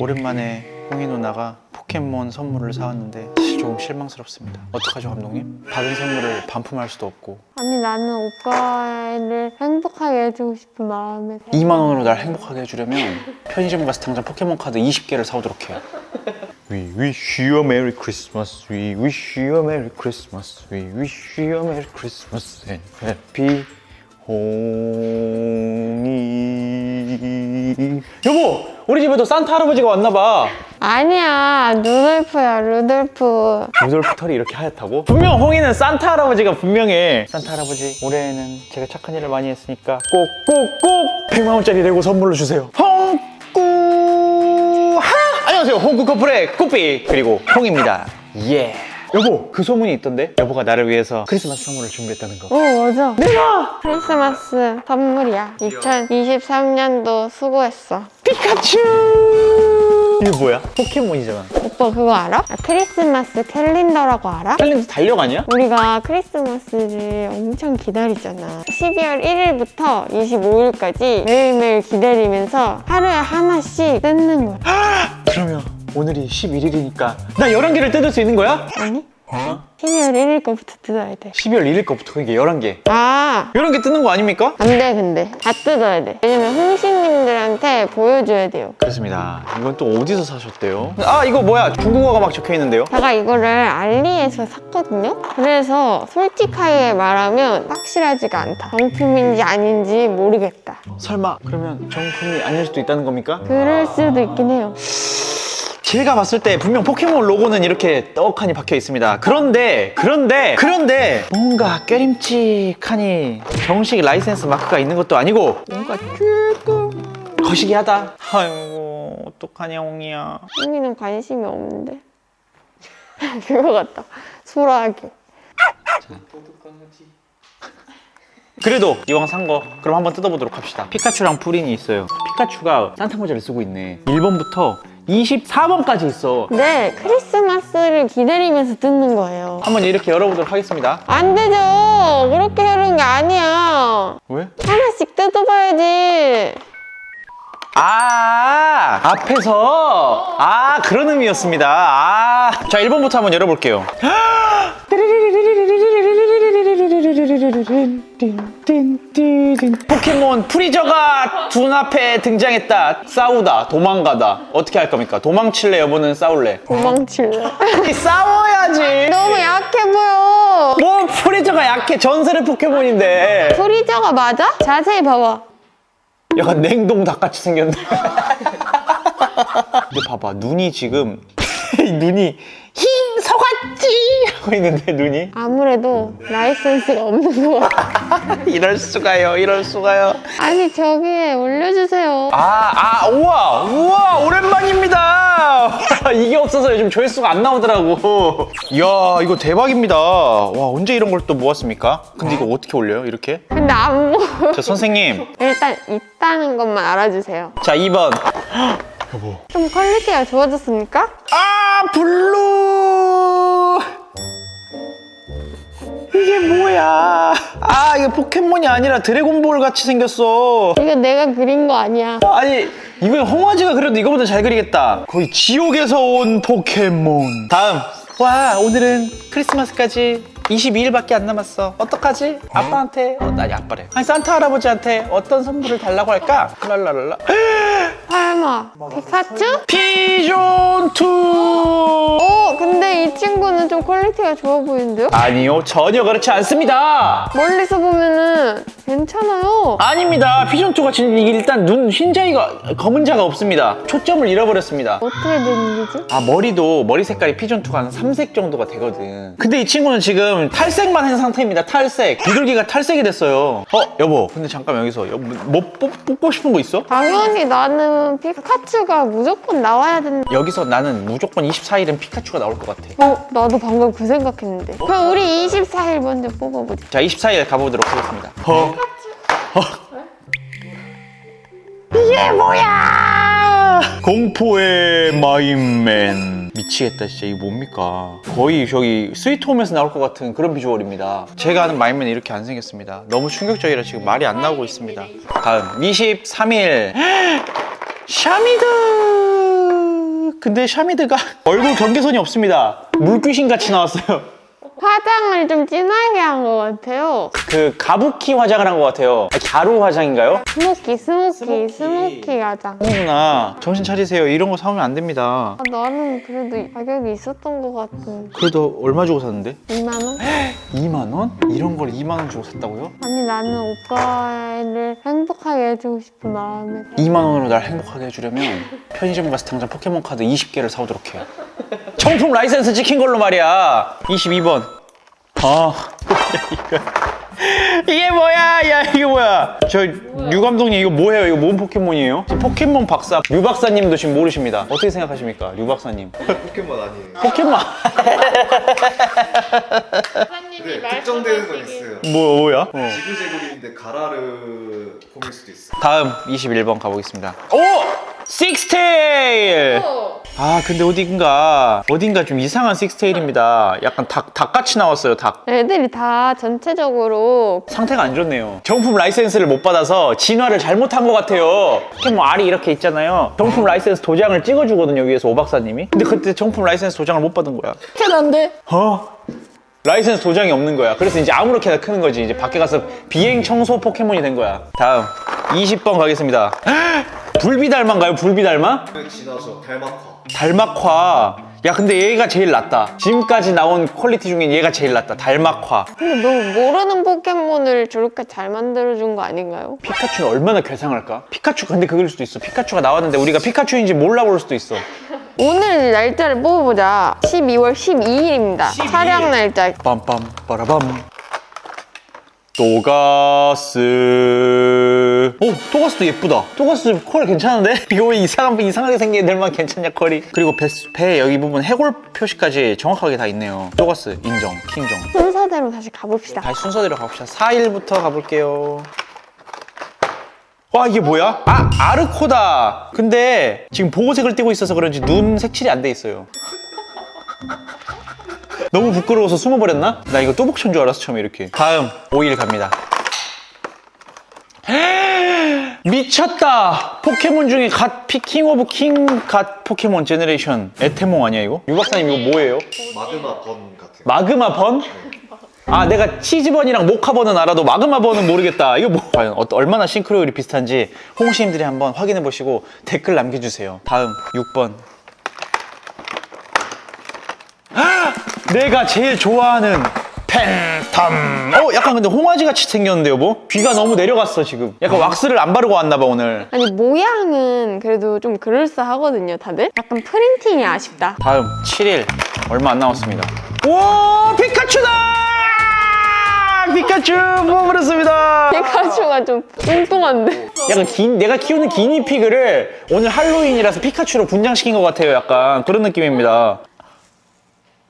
오랜만에 홍희 누나가 포켓몬 선물을 사왔는데 사실 조금 실망스럽습니다. 어떡하죠 감독님? 받은 선물을 반품할 수도 없고 아니 나는 오빠를 행복하게 해주고 싶은 마음에 2만 원으로 날 행복하게 해주려면 편의점 가서 당장 포켓몬 카드 20개를 사오도록 해요. We wish you a Merry Christmas. We wish you a Merry Christmas. We wish you a Merry Christmas and Happy 홍이. 여보, 우리 집에도 산타 할아버지가 왔나 봐. 아니야 루돌프야 루돌프 루돌프 털이 이렇게 하얗다고? 분명 홍이는 산타 할아버지가 분명해. 산타 할아버지, 올해는 제가 착한 일을 많이 했으니까 꼭 꼭 꼭 100만 원짜리 레고 선물로 주세요. 홍꾸하! 안녕하세요. 홍구 커플의 꾸삐 그리고 홍입니다. 예. 여보, 그 소문이 있던데? 여보가 나를 위해서 크리스마스 선물을 준비했다는 거. 오 맞아 내가 크리스마스 선물이야 2023년도 수고했어 피카츄! 이거 뭐야? 포켓몬이잖아. 오빠 그거 알아? 아, 크리스마스 캘린더라고 알아? 챌린지 달력 아니야? 우리가 크리스마스를 엄청 기다리잖아 12월 1일부터 25일까지 매일매일 기다리면서 하루에 하나씩 뜯는 거야 그러면 오늘이 11일이니까 나 11개를 뜯을 수 있는 거야? 아니? 12월 1일 거부터 뜯어야 돼 12월 1일 거부터 이게 11개. 아! 11개 뜯는 거 아닙니까? 안 돼 근데 다 뜯어야 돼 왜냐면 홍신님들한테 보여줘야 돼요 그렇습니다. 이건 또 어디서 사셨대요? 아 이거 뭐야? 중국어가 막 적혀 있는데요? 제가 이거를 알리에서 샀거든요 그래서 솔직하게 말하면 확실하지가 않다 정품인지 아닌지 모르겠다 설마 그러면 정품이 아닐 수도 있다는 겁니까? 그럴 수도 있긴 해요 제가 봤을 때 분명 포켓몬 로고는 이렇게 떡하니 박혀 있습니다. 그런데 그런데 그런데 뭔가 꾀림칙하니 정식 라이센스 마크가 있는 것도 아니고 뭔가 조금 거시기하다. 아이고 어떡하냐 홍이야. 흥미는 관심이 없는데 그거 같다 소라게 그래도 이왕 산 거 그럼 한번 뜯어보도록 합시다 피카츄랑 프린이 있어요 피카츄가 산타 모자를 쓰고 있네 1번부터 24번까지 있어. 네 크리스마스를 기다리면서 뜯는 거예요. 한번 이렇게 열어보도록 하겠습니다. 안 되죠. 그렇게 하는 게 아니야. 왜? 하나씩 뜯어봐야지. 아 앞에서? 아 그런 의미였습니다. 아 자 1번부터 한번 열어볼게요 포켓몬 프리저가 눈앞에 등장했다 싸우다 도망가다 어떻게 할 겁니까 도망칠래 여보는 싸울래 도망칠래 싸워야지 너무 약해 보여 뭐 프리저가 약해 전설의 포켓몬인데 프리저가 맞아? 자세히 봐봐 약간 냉동 닭같이 생겼네 근데 봐봐 눈이 지금 눈이 흰 서같지 하고 있는데 눈이 아무래도 라이센스가 없는 것 같아 이럴 수가요 이럴 수가요 아니 저기에 올려주세요 아, 아, 우와, 우와, 오랜만입니다. 이게 없어서 요즘 조회수가 안 나오더라고. 이야, 이거 대박입니다. 와, 언제 이런 걸 또 모았습니까? 근데 이거 어떻게 올려요? 이렇게? 근데 안 보여 저 선생님, 일단 있다는 것만 알아주세요 자, 2번. 좀 퀄리티가 좋아졌습니까? 아, 블루! 이게 뭐야? 아, 이게 포켓몬이 아니라 드래곤볼 같이 생겼어. 이거 내가 그린 거 아니야. 아니 이거 홍화지가 그래도 이거보다 잘 그리겠다. 거의 지옥에서 온 포켓몬. 다음. 와 오늘은 크리스마스까지 22일밖에 안 남았어. 어떡하지? 아빠한테? 어, 아니 아빠래 아니 산타 할아버지한테 어떤 선물을 달라고 할까? 랄랄랄라 설마 피카츄? 피존2 어 근데 이 친구는 좀 퀄리티가 좋아 보이는데요? 아니요 전혀 그렇지 않습니다 멀리서 보면은 괜찮아요 아닙니다 피존2가 지금 이게 일단 눈 흰자위가 검은 자가 없습니다 초점을 잃어버렸습니다 어떻게 된 일이지? 아 머리도 머리 색깔이 피존2가 한 3색 정도가 되거든 근데 이 친구는 지금 탈색만 한 상태입니다 탈색 비둘기가 탈색이 됐어요 어 여보 근데 잠깐 여기서 여보 뭐 뽑, 뽑고 싶은 거 있어? 당연히 나는 피카츄가 무조건 나와야 된다. 여기서 나는 무조건 24일은 피카츄가 나올 것 같아. 어? 나도 방금 그 생각했는데. 그럼 우리 24일 먼저 뽑아보자. 자 24일 가보도록 하겠습니다. 어? 어? 이게 뭐야! 공포의 마인맨. 미치겠다 진짜. 이거 뭡니까? 거의 저기 스위트홈에서 나올 것 같은 그런 비주얼입니다. 제가 아는 마인맨은 이렇게 안 생겼습니다. 너무 충격적이라 지금 말이 안 나오고 있습니다. 다음 23일 샤미드 근데 샤미드가 얼굴 경계선이 없습니다. 물귀신 같이 나왔어요. 화장을 좀 진하게 한 것 같아요. 그 가부키 화장을 한 것 같아요. 아, 갸루 화장인가요? 스모키, 스모키, 스모키 화장. 누나 정신 차리세요. 이런 거 사오면 안 됩니다. 아, 나는 그래도 가격이 있었던 것 같은. 그래도 얼마 주고 샀는데? 2만 원? 2만 원? 이런 걸 2만 원 주고 샀다고요? 아니 나는 오빠를 행복하게 해주고 싶은 마음에 2만 원으로 날 행복하게 해주려면 편의점 가서 당장 포켓몬 카드 20개를 사오도록 해요. 정품 라이센스 찍힌 걸로 말이야. 22번. 아, 이게 뭐야? 야, 이게 뭐야? 저 류 감독님 이거 뭐예요? 이거 뭔 포켓몬이에요? 지금 포켓몬 박사 류 박사님도 지금 모르십니다. 어떻게 생각하십니까, 류 박사님? 포켓몬 아니에요. 포켓몬 근데 특정되는 건 있어요. 뭐 뭐야? 어. 지그재그인데 가라르 폼일 수도 있어. 다음 21번 가보겠습니다. 오! 식스테일! 아 근데 어딘가 어딘가 좀 이상한 식스테일입니다. 약간 닭 닭같이 나왔어요 닭. 애들이 다 전체적으로 상태가 안 좋네요. 정품 라이센스를 못 받아서 진화를 잘못한 것 같아요. 이렇게 뭐 알이 이렇게 있잖아요. 정품 라이센스 도장을 찍어주거든요 위에서 오 박사님이. 근데 그때 정품 라이센스 도장을 못 받은 거야. 캐난데? 어? 라이센스 도장이 없는 거야. 그래서 이제 아무렇게나 크는 거지. 이제 밖에 가서 비행 청소 포켓몬이 된 거야. 다음 20번 가겠습니다. 불비달마인가요? 불비달마? 지나서 달막화. 달막화. 야 근데 얘가 제일 낫다. 지금까지 나온 퀄리티 중에 얘가 제일 낫다. 달막화. 근데 너무 모르는 포켓몬을 저렇게 잘 만들어준 거 아닌가요? 피카츄는 얼마나 괴상할까? 피카츄 근데 그럴 수도 있어. 피카츄가 나왔는데 우리가 피카츄인지 몰라 볼 수도 있어. 오늘 날짜를 뽑아보자 12월 12일입니다 12일. 촬영 날짜 빰빰 빠라밤. 또가스. 오, 또가스도 예쁘다. 또가스 컬 괜찮은데? 이거 왜 이상한 이상하게 생긴 애들만 괜찮냐 컬이? 그리고 배, 배 여기 부분 해골 표시까지 정확하게 다 있네요. 또가스 인정, 킹정. 순서대로 다시 가봅시다 다시 순서대로 가봅시다. 4일부터 가볼게요. 와 이게 뭐야? 아 아르코다. 근데 지금 보호색을 띠고 있어서 그런지 눈 색칠이 안 돼 있어요. 너무 부끄러워서 숨어버렸나? 나 이거 또복천 줄 알았어 처음에 이렇게. 다음 5일 갑니다. 미쳤다! 포켓몬 중에 갓 피킹 오브 킹 갓 포켓몬 제너레이션 에테몽 아니야 이거? 유 박사님 이거 뭐예요? 마그마 번 같아요. 마그마 번? 아 내가 치즈번이랑 모카번은 알아도 마그마번은 모르겠다 이거 뭐 과연 어, 얼마나 싱크로율이 비슷한지 홍시님들이 한번 확인해 보시고 댓글 남겨주세요 다음 6번 내가 제일 좋아하는 팬텀. 어 약간 근데 홍아지 같이 생겼는데 여보? 귀가 너무 내려갔어 지금. 약간 왁스를 안 바르고 왔나 봐 오늘. 아니 모양은 그래도 좀 그럴싸하거든요 다들? 약간 프린팅이 아쉽다. 다음 7일. 얼마 안 남았습니다. 오 피카츄다! 피카츄 뽑아버렸습니다. 피카츄가 좀 뚱뚱한데. 약간 긴, 내가 키우는 기니피그를 오늘 할로윈이라서 피카츄로 분장시킨 것 같아요. 약간. 그런 느낌입니다.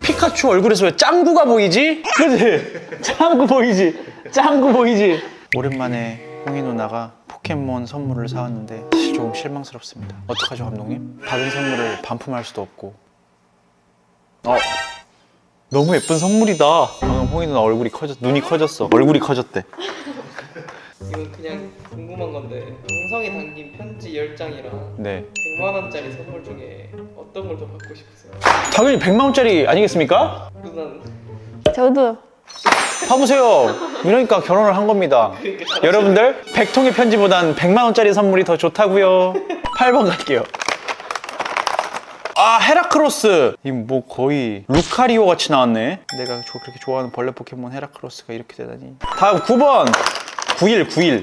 피카츄 얼굴에서 왜 짱구가 보이지? 그지? 짱구 보이지? 짱구 보이지? 오랜만에 홍이 누나가 포켓몬 선물을 사왔는데 조금 실망스럽습니다. 어떡하죠, 감독님? 받은 선물을 반품할 수도 없고. 어. 너무 예쁜 선물이다. 방금 홍이 누나 얼굴이 커졌, 눈이 커졌어. 얼굴이 커졌대. 이건 그냥 궁금한 건데 정성이 담긴 편지 10장이랑 네. 100만 원짜리 선물 중에 어떤 걸 더 받고 싶으세요? 당연히 100만 원짜리 아니겠습니까? 누나는 저도 봐보세요. 이러니까 결혼을 한 겁니다. 여러분들 100통의 편지보단 100만 원짜리 선물이 더 좋다고요. 8번 갈게요. 아 헤라크로스 이 뭐 거의 루카리오 같이 나왔네 내가 저 그렇게 좋아하는 벌레 포켓몬 헤라크로스가 이렇게 되다니 다음 9번 9일 9일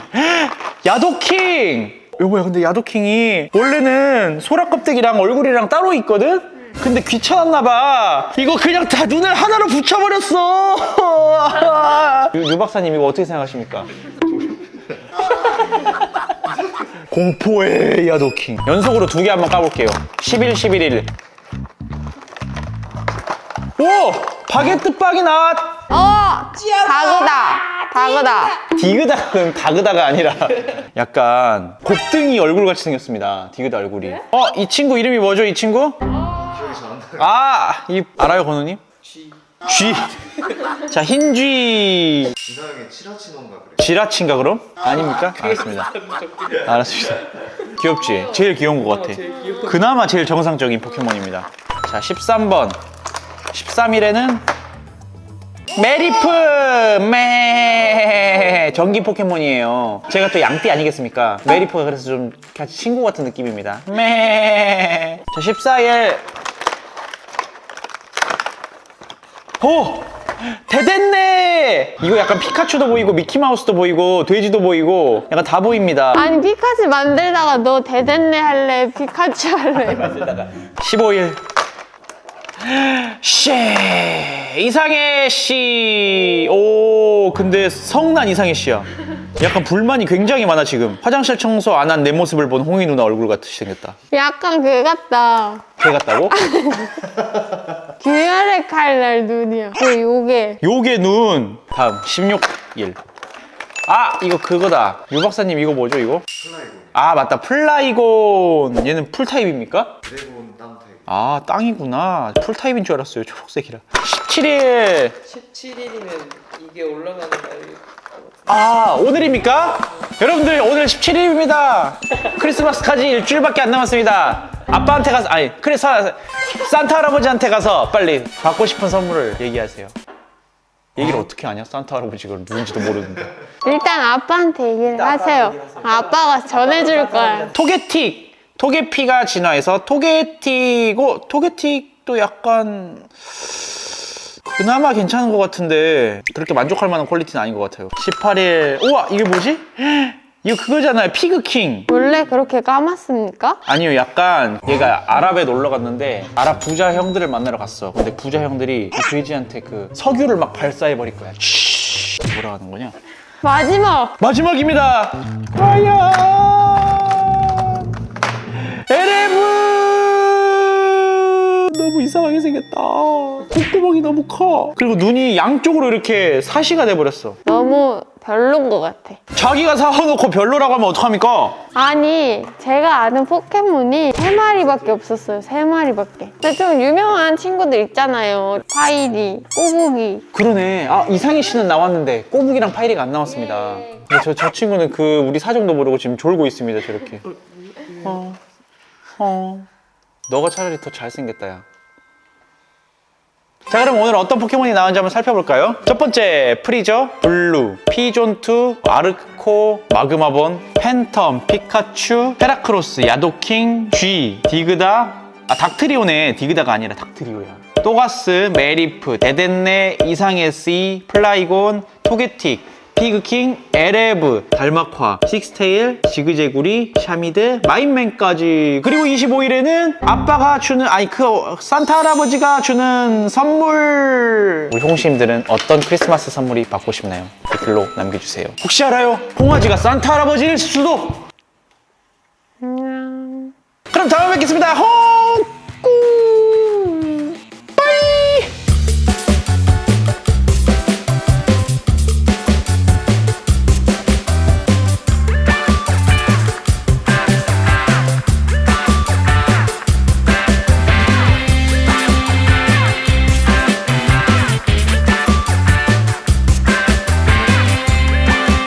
야도킹 여보야 근데 야도킹이 원래는 소라 껍데기랑 얼굴이랑 따로 있거든 근데 귀찮았나 봐 이거 그냥 다 눈을 하나로 붙여버렸어 유, 유 박사님 이거 어떻게 생각하십니까? 공포의 야도킹 연속으로 두 개 한번 까볼게요 11, 11일 오! 바게트 빵이 나왔! 어! 다그다 다그다 디그다는 다그다가 아니라 약간 곱등이 얼굴같이 생겼습니다 디그다 얼굴이 어? 이 친구 이름이 뭐죠 이 친구? 나요. 아! 이 알아요 건우님? 쥐! 자 흰쥐 이상하게 치라치노인가 그래. 지라친가 그럼? 아닙니까? 알았습니다. 알았습니다. 귀엽지? 제일 귀여운 것 같아. 제일 귀여워. 그나마 제일 정상적인 포켓몬입니다. 자, 13번. 13일에는 메리프! 메 전기 포켓몬이에요. 제가 또 양띠 아니겠습니까? 메리프가 그래서 좀 같이 친구 같은 느낌입니다. 메 자, 14일. 오! 대됐네! 이거 약간 피카츄도 보이고 미키마우스도 보이고 돼지도 보이고 약간 다 보입니다. 아니 피카츄 만들다가 너 대댄네 할래 피카츄 할래 15일. 씨 이상해 씨. 오 근데 성난 이상해 씨야. 약간 불만이 굉장히 많아 지금. 화장실 청소 안 한 내 모습을 본 홍희 누나 얼굴 같이 생겼다. 약간 그 같다 걔 같다고? 듀얼의 칼날 눈이야 그 요게 요게 눈. 다음 16일. 아 이거 그거다. 유 박사님 이거 뭐죠 이거? 플라이곤. 아 맞다 플라이곤. 얘는 풀 타입입니까? 드래곤 땅 타입. 아 땅이구나. 풀 타입인 줄 알았어요 초록색이라. 17일. 17일이면 이게 올라가는 날일 아 오늘입니까? 여러분들 오늘 17일입니다. 크리스마스까지 일주일밖에 안 남았습니다. 아빠한테 가서 아니 크리스 산타 할아버지한테 가서 빨리 받고 싶은 선물을 얘기하세요. 얘기를 어떻게 하냐? 산타 할아버지가 누군지도 모르는데. 일단 아빠한테 얘기를 하세요 아빠가 전해줄 거야 토게틱 토게피가 진화해서 토게틱고 토게틱도 약간 그나마 괜찮은 것 같은데 그렇게 만족할 만한 퀄리티는 아닌 것 같아요. 18일 우와 이게 뭐지? 이거 그거잖아요 피그킹. 원래 그렇게 까맣습니까? 아니요, 약간 얘가 아랍에 놀러 갔는데 아랍 부자 형들을 만나러 갔어. 근데 부자 형들이 이 돼지한테 그 석유를 막 발사해 버릴 거야. 치 뭐라 하는 거냐? 마지막 마지막입니다. 과연 너무 커. 그리고 눈이 양쪽으로 이렇게 사시가 돼 버렸어. 너무 별론 것 같아 자기가 사와놓고 별로라고 하면 어떡합니까? 아니 제가 아는 포켓몬이 세 마리밖에 없었어요 세 마리밖에 근데 좀 유명한 친구들 있잖아요 파이리, 꼬부기 그러네. 아 이상희 씨는 나왔는데 꼬북이랑 파이리가 안 나왔습니다. 근데 저, 저 친구는 그 우리 사정도 모르고 지금 졸고 있습니다. 저렇게. 어, 어. 너가 차라리 더 잘생겼다 야. 자 그럼 오늘 어떤 포켓몬이 나왔는지 한번 살펴볼까요? 첫 번째 프리저, 블루, 피존투, 아르코, 마그마본, 팬텀, 피카츄, 헤라크로스, 야도킹, 쥐, 디그다. 아 닥트리오네. 디그다가 아니라 닥트리오야. 또가스, 메리프, 데덴네, 이상에시, 플라이곤, 토게틱 피그킹, 에레브, 달막화, 식스테일, 지그재구리, 샤미드, 마인맨까지. 그리고 25일에는 아빠가 주는 아니 그 산타 할아버지가 주는 선물. 우리 홍시님들은 어떤 크리스마스 선물이 받고 싶나요? 댓글로 남겨주세요. 혹시 알아요? 홍아지가 산타 할아버지일 수도! 그럼 다음에 뵙겠습니다. 홍